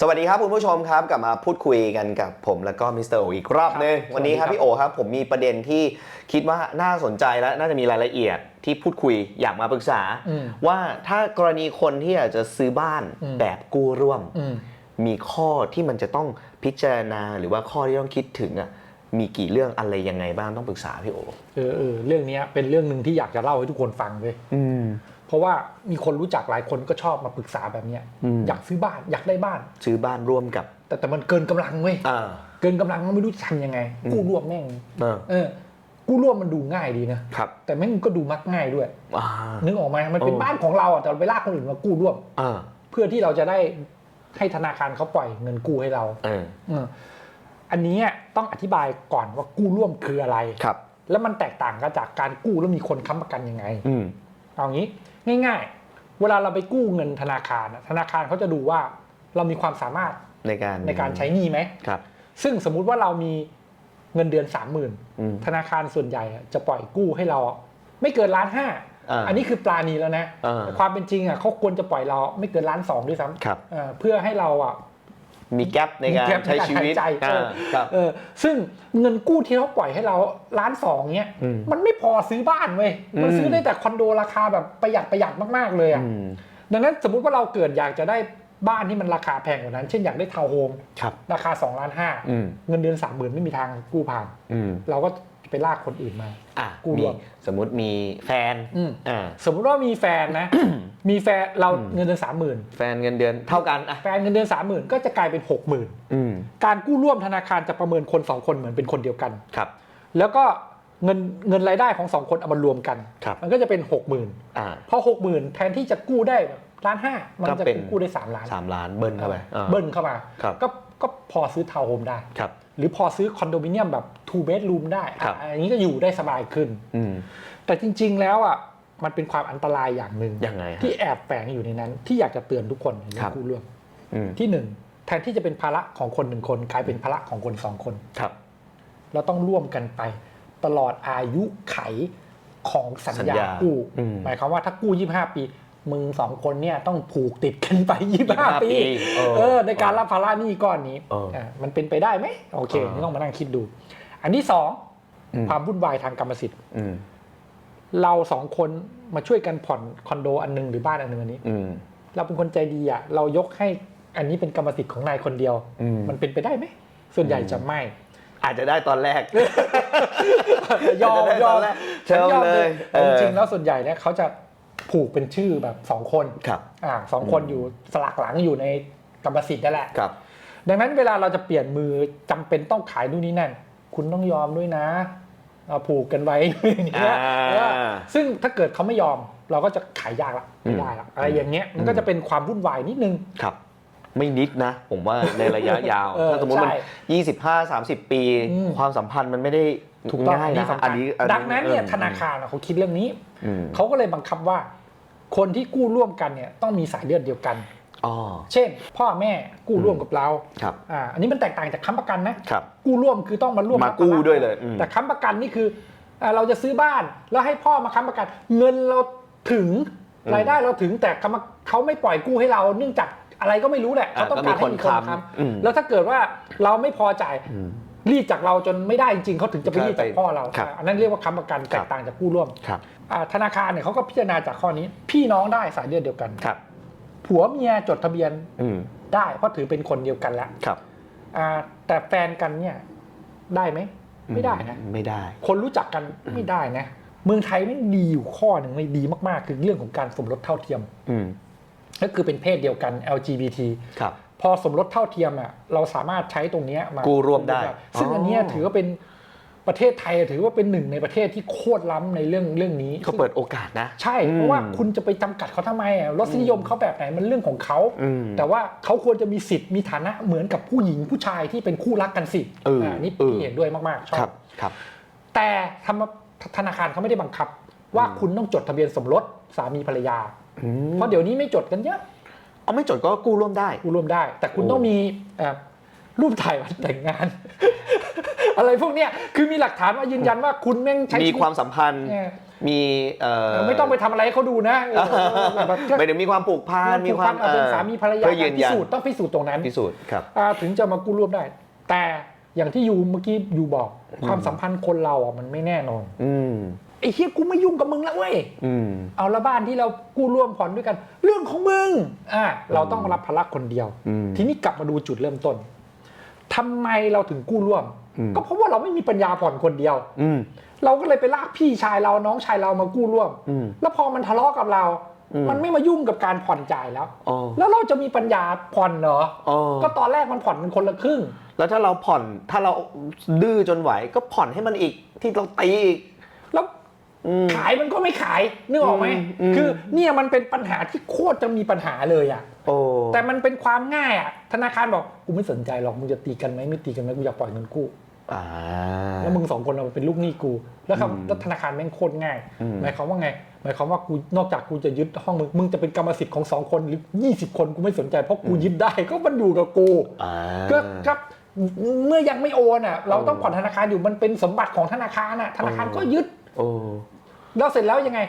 สวัสดีครับคุณผู้ชมครับกลับมาพูดคุยกันกับผมแล้วก็มิสเตอร์โออีกรอบหนึงครับวันนี้ครับสวัสดีครับพี่โอครับ ผมมีประเด็นที่คิดว่าน่าสนใจและน่าจะมีรายละเอียดที่พูดคุยอยากมาปรึกษาอืมว่าถ้ากรณีคนที่อยากจะซื้อบ้านอืมแบบกู้ร่วมอืมมีข้อที่มันจะต้องพิจารณาหรือว่าข้อที่ต้องคิดถึงอะมีกี่เรื่องอะไรยังไงบ้างต้องปรึกษาพี่โอเออเออเรื่องเนี้ยเป็นเรื่องหนึ่งที่อยากจะเล่าให้ทุกคนฟังเลยอืม เพราะว่ามีคนรู้จักหลายคนก็ชอบมาปรึกษาแบบเนี้ยอืม อยากซื้อบ้านอยากได้บ้าน ซื้อบ้านร่วมกับแต่แต่มันเกินกำลังเว้ยอ่า เกินกำลังก็ไม่รู้จะทำยังไง อืม กู้ร่วมแม่ง เออเออ กู้ร่วมมันดูง่ายดีนะครับแต่แม่งก็ดูมักง่ายด้วย อ่า นึกออกไหมมันเป็นเออ บ้านของเราอะแต่เราไปลากคนอื่นมากู้ร่วม อ่าเพื่อที่เราจะได้ให้ธนาคารเขาปล่อยเงินกู้ให้เราเออเอออันนี้ต้องอธิบายก่อนว่ากู้ร่วมคืออะไร ครับ แล้วมันแตกต่างกันจากการกู้แล้วมีคนค้ำประกันยังไง อืมเอางี้ ง่ายๆ เวลาเราไปกู้เงินธนาคารอะธนาคารเขาจะดูว่าเรามีความสามารถในการในการใช้หนี้ไหมครับ ซึ่งสมมุติว่าเรามีเงินเดือนสามหมื่นอืมธนาคารส่วนใหญ่อะจะปล่อยกู้ให้เรา ไม่เกินล้านห้าอ่าอันนี้คือปลาณีแล้วนะอ่าแต่ความเป็นจริงอะเขาควรจะปล่อยเราไม่เกินล้านสองด้วยซ้ครับำเอ่อเพื่อให้เราอะ มีแกลบในการมี gap ใช้ชีวิตในการหายใจ อ่าเออครับ เออซึ่งเงินกู้ที่เขาปล่อยให้เราล้านสองเนี้ย อืมมันไม่พอซื้อบ้านเว้ย มันอืม ซื้อได้แต่คอนโดราคาแบบประหยัดประหยัดมากๆเลยอะ อืมดังนั้นสมมุติว่าเราเกิดอยากจะได้บ้านที่มันราคาแพงกว่านั้น เช่นอยากได้ทาวน์โฮมครับ ราคา2ล้านห้าอืม เงินเดือนสามหมื่นไม่มีทางกู้ผ่าน อืม เราก็ ไปลากคนอื่นมา อะกู้มีร่วมสมมุติมีแฟนอืมอ่าสมมุติว่ามีแฟนนะ มีแฟนเราอืมเงินเดือนสามหมื่นแฟนเงินเดือนเท่ากันอะแฟนเงินเดือนสามหมื่นก็จะกลายเป็นหกหมื่นอืมการกู้ร่วมธนาคารจะประเมินคนสองคนเหมือนเป็นคนเดียวกัน ครับแล้วก็เงินเงินรายได้ของสองคนเอามารวมกัน ครับมันก็จะเป็นหกหมื่นอ่า พอหกหมื่นแทนที่จะกู้ได้แบบล้านห้ามันก็จะเป็น กู้ได้สามล้าน สามล้านเบิ้ลเข้าไปอ่า เบิ้ลเข้ามา ครับ ก็ ก็พอซื้อทาวน์โฮมได้ ครับ หรือพอซื้อคอนโดมิเนียมแบบ two bedroom ได้ครับอะอันนี้ก็อยู่ได้สบายขึ้น อืมแต่จริง ๆ แล้วอะมันเป็นความอันตรายอย่างหนึ่งยังไงฮะ ที่แอบแฝงอยู่ในนั้น ที่อยากจะเตือนทุกคนในเรื่ครัองบ กู้ร่วมอืมที่หนึ่งแทนที่จะเป็นภาระของคนหนึ่งคนกลายเป็นภาระของคนสองคน ครับ เราต้องร่วมกันไป ตลอดอายุไขของสัญสัญญาญากู้อืม หมายความว่าถ้ากู้ 25 ปี มึงสองคนเนี่ยต้องผูกติดกันไป25ปีเออเออในการรับภาระหนี้ก้อนนี้เอออะมันเป็นไปได้ไหมโอเคเออนี่ต้องมานั่งคิดดู อันที่สองอืมความวุ่นวายทางกรรมสิทธิ์อืมเราสองคนมาช่วยกันผ่อนคอนโดอันหนึงหรือบ้านอันหนึงอันนี้อืมเราเป็นคนใจดีอะเรายกให้อันนี้เป็นกรรมสิทธิ์ของนายคนเดียวอืมมันเป็นไปได้ไหมส่วนใหญ่จะไม่อาจจะได้ตอนแรก ยอมจะได้ยอตมอนแรกฉันยอมเชิญเลยแต่เออจริงๆแล้วส่วนใหญ่เนี่ยเขาจะ ผูกเป็นชื่อแบบสองคนครับอ่าสองคนอยู่สลักหลังอยู่ในกรรมสิทธิ์นั่นแหละครับดังนั้นเวลาเราจะเปลี่ยนมือจำเป็นต้องขายนู่นนี่นั่น คุณต้องยอมด้วยนะเอาผูกกันไว้อย่างเงี้ยอ่าเออซึ่งถ้าเกิดเขาไม่ยอมเราก็จะขายยากละไม่ได้ละอะไรอย่างเงี้ยมันก็จะเป็นความวุ่นวายนิดนึงครับ ไม่นิดนะ ผมว่าในระยะยาวเออถ้าสมมติมันใช่ยี่สิบห้าสามสิบปีอืมความสัมพันธ์มันไม่ได้ ถูกต้องง่ายอันนี้นะสำอัคันญนี้อัดังนั้นเนี่ยออธนาคารอะเขาคิดเรื่องนี้อืม เขาก็เลยบังคับว่า คนที่กู้ร่วมกันเนี่ยต้องมีสายเลือดเดียวกัน อ๋อ เช่น พ่อแม่กู้ร่วมกับเราครับ อ่าอันนี้มันแตกต่างจากค้ำประกันนะครับ กู้ร่วมคือต้องมาร่วมมารับภระกู้ด้วยเลยอืม แต่ค้ำประกันนี่คืออ่าเราจะซื้อบ้านแล้วให้พ่อมาค้ำประกัน เงินเราถึงรายได้เราถึงแต่เขามาเขาไม่ปล่อยกู้ให้เรา เนื่องจากอะไรก็ไม่รู้แหละเขาต้องการให้มีคนมาค้อืมำแล้วถ้าเกิดว่าเราไม่พอจ่าย อืม รีดจากเราจนไม่ได้จริงๆเขาถึงจะไปรีดจากพ่อเราครับอ่าอันนั้นเรียกว่าค้ำประกันแตกต่างจากกู้ร่วมครับอ่าธนาคารเนี่ยเขาก็พิจารณาจากข้อนี้ พี่น้องได้สายเลือดเดียวกันครับผัวเมียจดทะเบียนอืมได้เพราะถือเป็นคนเดียวกันแล้วครับอ่าแต่แฟนกันเนี่ยได้ไหมไม่ได้นะไม่ได้ คนรู้จักกันไม่ได้นะ เมืองไทยไม่งดีอยู่ข้อหนึ่งไม่ดีมากๆ คือเรื่องของการสมรสเท่าเทียมอืมก็คือเป็นเพศเดียวกัน LGBT ครับ พอสมรสเท่าเทียมอะเราสามารถใช้ตรงเนี้ยมากู้ร่วมได้ ซึ่งอ๋ออัอันเนี้ยถือว่าเป็นประเทศไทยถือว่าเป็นหนึ่งในประเทศที่โคตรล้ำในเรื่องเรื่องนี้ก็เปิดโอกาสนะ ใช่อืมเพราะว่าคุณจะไปจำกัดเขาทำไมอะรสนิยมเขาแบบไหนมันเรื่องของเขาอืมแต่ว่าเขาควรจะมีสิทธิ์มีฐานะเหมือนกับผู้หญิงผู้ชายที่เป็นคู่รักกันสิเอออ่านี่เออพี่เห็นด้วยมากๆชอครับบครับ แต่ธรรมธนาคารเขาไม่ได้บังคับ ว่าคุณต้องจดทะเบียนสมรสสามีภรรยาอืมเพราะเดี๋ยวนี้ไม่จดกันเยอะ เอาไม่จดก็กู้ร่วมได้ กูร่วมได้ แต่คุณโอ้ต้องมีเอ่อรูปถ่ายวันแต่งงาน อะไรพวกเนี้ยคือมีหลักฐานว่ายืนยันว่าคุณแม่งใช้มีชีวิตความสัมพันธ์เนี่ยมีเอ่อไม่ต้องไปทำอะไรให้เขาดูนะเออแบบไม่ได้มีความผูกพันมีความผูกพันเอาเป็นสามีภรรยาเพื่อยืนพิยันสูจน์ต้องพิสูจน์ตรงนั้นพิสูจน์ครับอ่าถึงจะมากู้ร่วมได้ แต่อย่างที่ยูเมื่อกี้ยูบอกความสัมพันธ์คนเราอะมันไม่แน่นอน อืม ไอ้เฮียกูไม่ยุ่งกับมึงแล้วเว้ยอืม เอาละบ้านที่เรากู้ร่วมผ่อนด้วยกัน เรื่องของมึงอ่าเราต้องรับภาระคนเดียว อืมทีนี้กลับมาดูจุดเริ่มต้นทำไมเราถึงกู้ร่วม อืม ก็เพราะว่าเราไม่มีปัญญาผ่อนคนเดียว อืม เราก็เลยไปลากพี่ชายเราน้องชายเรามากู้ร่วม อืมแล้วพอมันทะเลาะกับเรา อืมมันไม่มายุ่งกับการผ่อนจ่ายแล้ว อ๋อ แล้วเราจะมีปัญญาผ่อนเหรออ๋อก็ตอนแรกมันผ่อนเป็นคนละครึ่ง แล้วถ้าเราผ่อนถ้าเราดื้อจนไหวก็ผ่อนให้มันอีกที่เราตีอีกแล้วอืม ขายมันก็ไม่ขายนึกออกไหมอืมอืมคือเนี่ยมันเป็นปัญหาที่โคตรจะมีปัญหาเลยอะโอ้แต่มันเป็นความง่ายอะธนาคารบอกกูไม่สนใจหรอกมึงจะตีกันไหมไม่ตีกันไหมกูอยากปล่อยเงินกู้อ่าแล้วมึงสองคนเราเป็นลูกหนี้กู แล้วอืมคำแล้วธนาคารแม่งโคตรง่ายอืมหมายความว่าไงหมายความว่ากูนอกจากกูจะยึดห้องมึงมึงจะเป็นกรรมสิทธิ์ของสองคนหรือยี่สิบคนกูไม่สนใจเพราะกูยึดได้ก็มันอยู่กับกูอ่าก็ก็เมื่อยังไม่โอนอะ เราต้องโอ้ผ่อนธนาคารอยู่มันเป็นสมบัติของธนาคารอะธนาคารก็ยึด โอ้แล้วเสร็จแล้วยังไง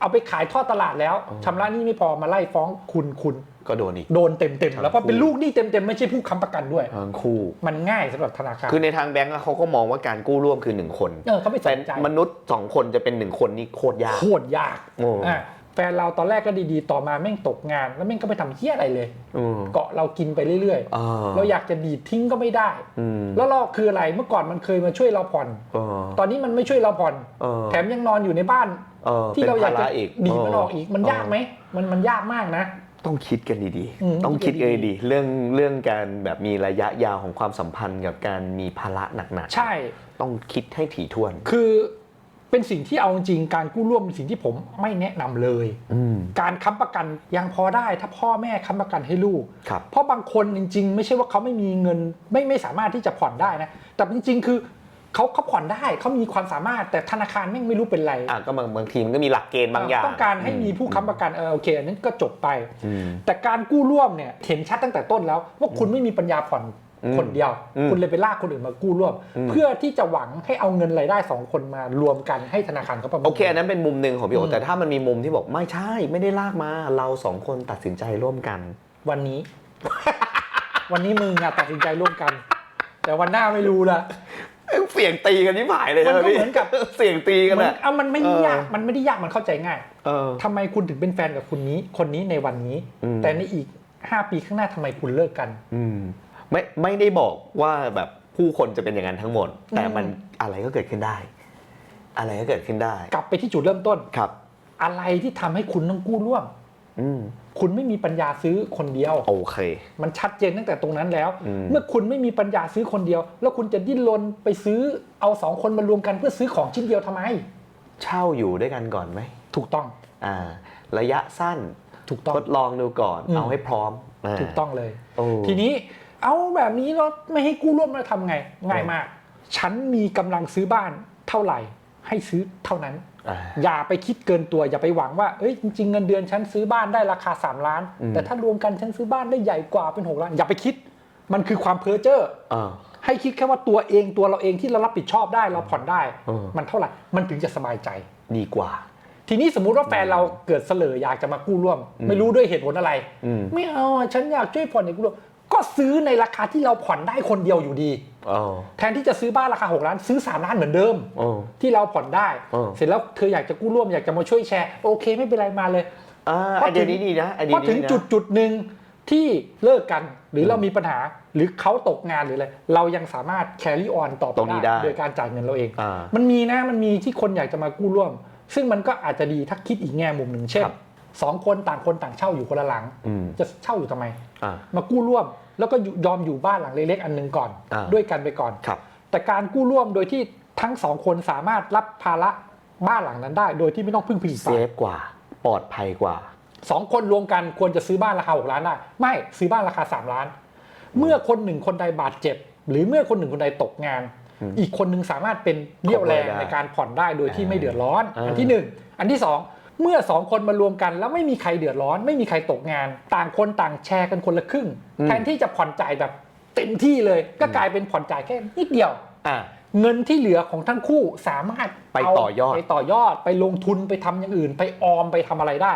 เอาไปขายทอดตลาดแล้วอ๋อชำระหนี้ไม่พอมาไล่ฟ้องคุณคุณก็โดนอีก โดนเต็มเต็มๆทั้งแล้วเพราะเป็นคู่ลูกหนี้เต็มเต็มๆ ไม่ใช่ผู้ค้ำประกันด้วยทั้งคู่ มันง่ายสำหรับธนาคาร คือในทางแบงก์อะเขาก็มองว่าการกู้ร่วมคือหนึ่งคน เออเขาไม่สแต่นใจมนุษย์สองคนจะเป็นหนึ่งคนนี่โคตรยาก โคตรยากโอ้อะ แฟนเราตอนแรกก็ดีๆ ต่อมาแม่งตกงาน แล้วแม่งก็ไปทำเหี้ยอะไรเลย อืม เกาะเรากินไปเรื่อยอ่าๆเราอยากจะดีดทิ้งก็ไม่ได้ อืมแล้วเราคืออะไรเมื่อก่อนมันเคยมาช่วยเราผ่อน เออ ตอนนี้มันไม่ช่วยเราผ่อน เออ แถมยังนอนอยู่ในบ้าน เออที่เราอยากจะป็นภระดีดมันออกอีกมันยากไหมมันมันยากมากนะ ต้องคิดกันดีอืม ๆ ต้องคิดคิกันดกันดีดีๆเรื่องเรื่องการแบบมีระยะยาวของความสัมพันธ์กับการมีภาระหนักๆใช่ ต้องคิดให้ถี่ถ้วน คือ เป็นสิ่งที่เอาจริงๆการกู้ร่วมเป็นสิ่งที่ผมไม่แนะนำเลยอืมการค้ำประกันยังพอได้ถ้าพ่อแม่ค้ำประกันให้ลูกครับเพราะบางคนจริง ๆ ไม่ใช่ว่าเขาไม่มีเงินไม่ไม่สามารถที่จะผ่อนได้นะแต่จริง ๆ คือเขาเขาผ่อนได้เขามีความสามารถแต่ธนาคารแม่งไม่รู้เป็นไรอะก็บางบางทีมันก็มีหลักเกณฑ์บางอย่าง ต้องการให้มีผู้ค้ำประกันเออโอเคอันนั้นก็จบไปอืมแต่การกู้ร่วมเนี่ยเห็นชัดตั้งแต่ต้นแล้วว่าคุณไม่มีปัญญาผ่อนอืม คนเดียวอืมคุณเลยไปลากคนอื่นมากู้ร่วมอืมเพื่อที่จะหวังให้เอาเงินรายได้สองคนมารวมกันให้ธนาคารเขาประเมินโอเคอันนั้นเป็นมุมหนึ่งของพี่โออืมแต่ถ้ามันมีมุมที่บอกไม่ใช่ ไม่ได้ลากมาเราสองคนตัดสินใจร่วมกัน วันนี้ วันนี้มึงอะตัดสินใจร่วมกัน แต่วันหน้าไม่รู้ละเสี่ยงตีกันที่หายเลยมันใช่ไหมก็พี่เหมือนกับเสี่ยงตีกันมันอะเอามันไม่ได้ยากเออมันไม่ได้ยากมันเข้าใจง่ายเออทำไมคุณถึงเป็นแฟนกับคนนี้ คนนี้ในวันนี้อืมแต่ในอีก5ปีข้างหน้าทำไมคุณเลิกกัน อืม ไม่ไม่ได้บอกว่าแบบผู้คนจะเป็นอย่างนั้นทั้งหมด แต่มันอะไรก็เกิดขึ้นได้ อะไรก็เกิดขึ้นได้ กลับไปที่จุดเริ่มต้นครับ อะไรที่ทำให้คุณต้องกู้ร่วมอืมคุณไม่มีปัญญาซื้อคนเดียว โอเค มันชัดเจนตั้งแต่ตรงนั้นแล้วอืมเมื่อคุณไม่มีปัญญาซื้อคนเดียว แล้วคุณจะดิ้นรนไปซื้อเอาสองคนมารวมกันเพื่อซื้อของชิ้นเดียวทำไม เช่าอยู่ด้วยกันก่อนไหมถูกต้องอ่าระยะสั้น ถูกต้องทดลองดูก่อนอืมเอาให้พร้อมาถูกต้องเลยโอ้ทีนี้ เอาแบบนี้เราไม่ให้กู้ร่วมเราทำไง ง่ายมาก ฉันมีกำลังซื้อบ้านเท่าไหร่ ให้ซื้อเท่านั้น อ่า อย่าไปคิดเกินตัว อย่าไปหวังว่าเอ้ยจริงๆเงินเดือนฉันซื้อบ้านได้ราคา 3 ล้าน อืม แต่ถ้ารวมกันฉันซื้อบ้านได้ใหญ่กว่าเป็น 6 ล้าน อย่าไปคิด มันคือความเพ้อเจ้อ อ่า ให้คิดแค่ว่าตัวเองตัวเราเองที่เรารับผิดชอบได้เราผ่อนได้ เออ มันเท่าไหร่ มันถึงจะสบายใจ ดีกว่า ทีนี้สมมุติว่าแฟนเราเกิดเสลออยากจะมากู้ร่วมอืมไม่รู้ด้วยเหตุผลอะไร อืม ไม่เอาอะฉันอยากช่วยผ่อนในกู้ร่วม ก็ซื้อในราคาที่เราผ่อนได้คนเดียวอยู่ดีอ๋อแทนที่จะซื้อบ้านราคา 6 ล้านซื้อ 3 ล้านเหมือนเดิมอ๋อที่เราผ่อนได้เออเสร็จแล้วเธออยากจะกู้ร่วมอยากจะมาช่วยแชร์ โอเคไม่เป็นไรมาเลยอ่าพไออเดีถึยงนี้ดีนะไอเดีพยอนี้ถึงนะจุดจุดหนึ่งที่เลิกกันหรือเรามีปัญหาหรือเขาตกงานหรืออะไรเรายังสามารถ carry on ต่อไปตรงนี้ได้โดยการจ่ายเงินเราเองอ่ามันมีนะมันมีที่คนอยากจะมากู้ร่วม ซึ่งมันก็อาจจะดีถ้าคิดอีกแง่มุมหนึ่งเช่นครับ สองคนต่างคนต่างเช่าอยู่คนละหลัง อืมจะเช่าอยู่ทำไม อ่า มากู้ร่วมแล้วก็อยู่ยอมอยู่บ้านหลังเล็กๆอันหนึงก่อน อ่า ด้วยกันไปก่อน ครับ แต่การกู้ร่วมโดยที่ทั้งสองคนสามารถรับภาระบ้านหลังนั้นได้ โดยที่ไม่ต้องพึ่งพิงอีกเซฝ่ายฟกว่า ปลอดภัยกว่า สองคนรวมกันควรจะซื้อบ้านราคา6ล้านได้ ไม่ซื้อบ้านราคา3ล้าน เมื่อคนหนึ่งคนใดบาดเจ็บ หรือเมื่อคนหนึ่งคนใดตกงาน อืมอีกคนหนึ่งสามารถเป็นเรี่ยวแรงได้ในการผ่อนได้โดยที่ไม่เดือดร้อน อ่า อันที่หนึ่งอันที่สอง เมื่อสองคนมารวมกันแล้วไม่มีใครเดือดร้อน ไม่มีใครตกงาน ต่างคนต่างแชร์กันคนละครึ่ง แทนที่จะผ่อนจ่ายแบบเต็มที่เลย ก็กลายเป็นผ่อนจ่ายแค่นิดเดียวอ่าเงินที่เหลือของทั้งคู่สามารถไปเาต่อยอดไปต่อยอดไปลงทุนไปทำอย่างอื่น ไปออมไปทำอะไรได้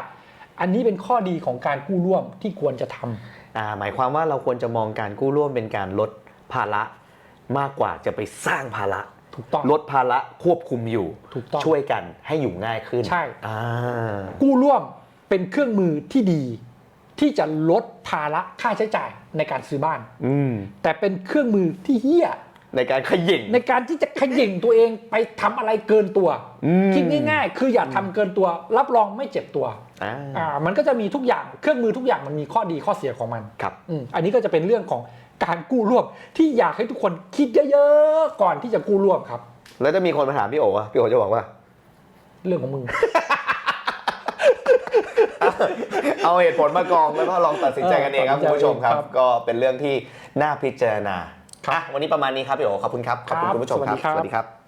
อันนี้เป็นข้อดีของการกู้ร่วมที่ควรจะทำอ่าหมายความว่าเราควรจะมองการกู้ร่วมเป็นการลดภาระมากกว่าจะไปสร้างภาระ ถูกต้องลดภาระควบคุมอยู่ถูกต้องช่วยกันให้อยู่ง่ายขึ้นใช่อ่ากู้ร่วมเป็นเครื่องมือที่ดี ที่จะลดภาระค่าใช้จ่ายในการซื้อบ้าน อืมแต่เป็นเครื่องมือที่เฮี้ยในการขย่งในการที่จะเขย่งตัวเองไปทำอะไรเกินตัวอืมคิดง่ายๆ คืออย่าทำเกินตัว รับรองไม่เจ็บตัวอ่าอ่ามันก็จะมีทุกอย่างเครื่องมือทุกอย่างมันมีข้อดีข้อเสียของมันครับอืมอันนี้ก็จะเป็นเรื่องของ การกู้ร่วมที่อยากให้ทุกคนคิดเยอะๆก่อนที่จะกู้ร่วมครับ แล้วจะมีคนมาถามพี่โอ๋ว่าพี่โอ๋จะบอกว่า เรื่องของมึง เอาเหตุผลมากองแล้วก็ลองตัดสินใจกันเองครับเออคุณผู้ชมครับ ครับก็เป็นเรื่องที่น่าพิจารณาอะวันนี้ประมาณนี้ครับพี่โอ๋ขอบคุณครับขอบคุณครับคุณผู้ชมครับสวัสดีครับสวัสดีครับ